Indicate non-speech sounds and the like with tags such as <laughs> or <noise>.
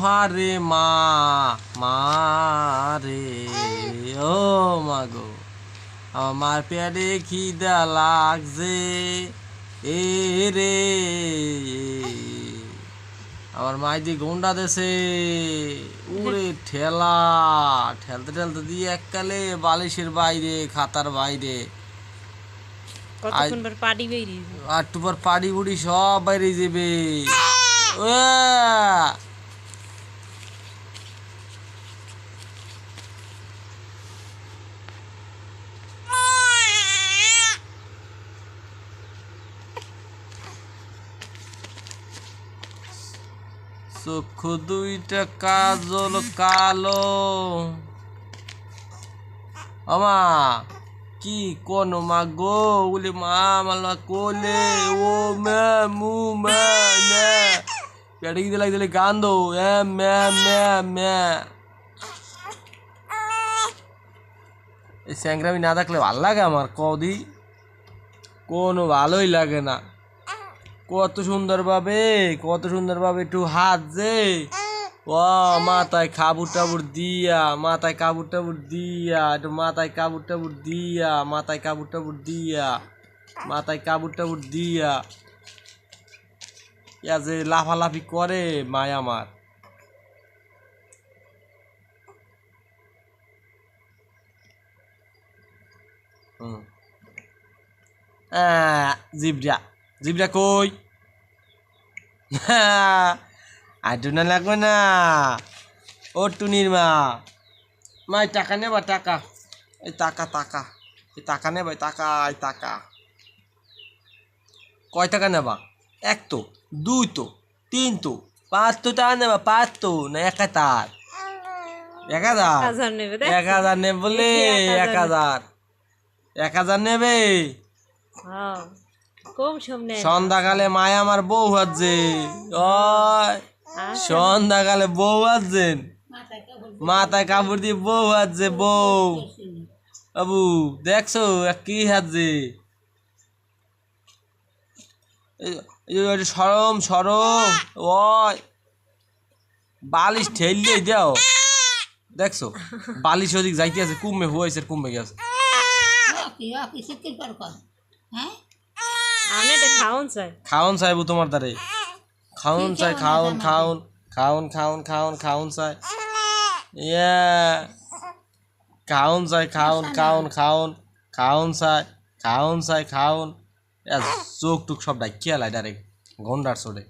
হারে মা মা রে ও মা গো। আমার পেটে খিদা লাগছে এ রে। আমার মাইদি গুন্ডা দেশে উড়ে ঠেলা। ঠেলতে ঠেলতে দিয়ে এককালে বালিশের বাইরে খাতার বাইরে। পাড়ি আর টুপার পাড়ি বুড়ি সব বাইরে যাবে ও চক্ষু দুইটা, কাজল কালো। আমা কি কোন মা গো? বলে মা, মালা কোলে, ও মে, মু, মে মে। পেটে কি দিলে দিলে, গান দো। এ, মে মে মে। এই স্যাংরামি না থাকলে ভালো লাগে আমার কদি কোনো ভালোই লাগে না। কত সুন্দরভাবে কত সুন্দরভাবে একটু হাত যে। ও মাথায় কাবুর টাবুর দিয়া, মাথায় কাবুর টাবুর দিয়া, একটু মাথায় কাবুর টাবুর দিয়া, মাথায় কাবুর টাবুর দিয়া, মাথায় কাবুর টাবুর দিয়া। ইয়া যে লাফালাফি করে মায় আমার। হুম। জিবরা জিবরা কই? <laughs> আইটু না লাগবে না। ও টুনির মা। মা টাকা নেবা টাকা। এই টাকা টাকা। এই টাকা নেবা টাকা এই টাকা। কয় টাকা নেবা? এক তো দুই তো তিন তো পাঁচ তো টাকা নেবা পাঁচ তো না এক হাজার? এক হাজার? এক হাজার নেবে বলে এক হাজার। এক হাজার নেবে? হ্যাঁ। সন্ধ্যাকালে মায় আমার বউ আছে ওই সন্ধ্যাকালে বউ আছেন মাথায় কাপড় দিয়ে বউ আছে বউ বাবু দেখছ এক কি হাজে সরম সরম ওই বালিশ ঠেললে দাও দেখছ বালিশ ওদিক যাইতে আছে কুমে হয়েছে কুমে গেছে এটা খাওন চাই। খাওন চাইব তোমার দ্বারে। খাউন চাই খাউন খাউন খাউন খাউন খাউন খাউন চাই। ইয়া। খাউন চাই খাউন খাউন খাউন খাউন চাই খাউন চাই খাউন এ চোখ টুক সব ডাকিয়া লাই ডাইরেক্ট। গন্ডার চড়ে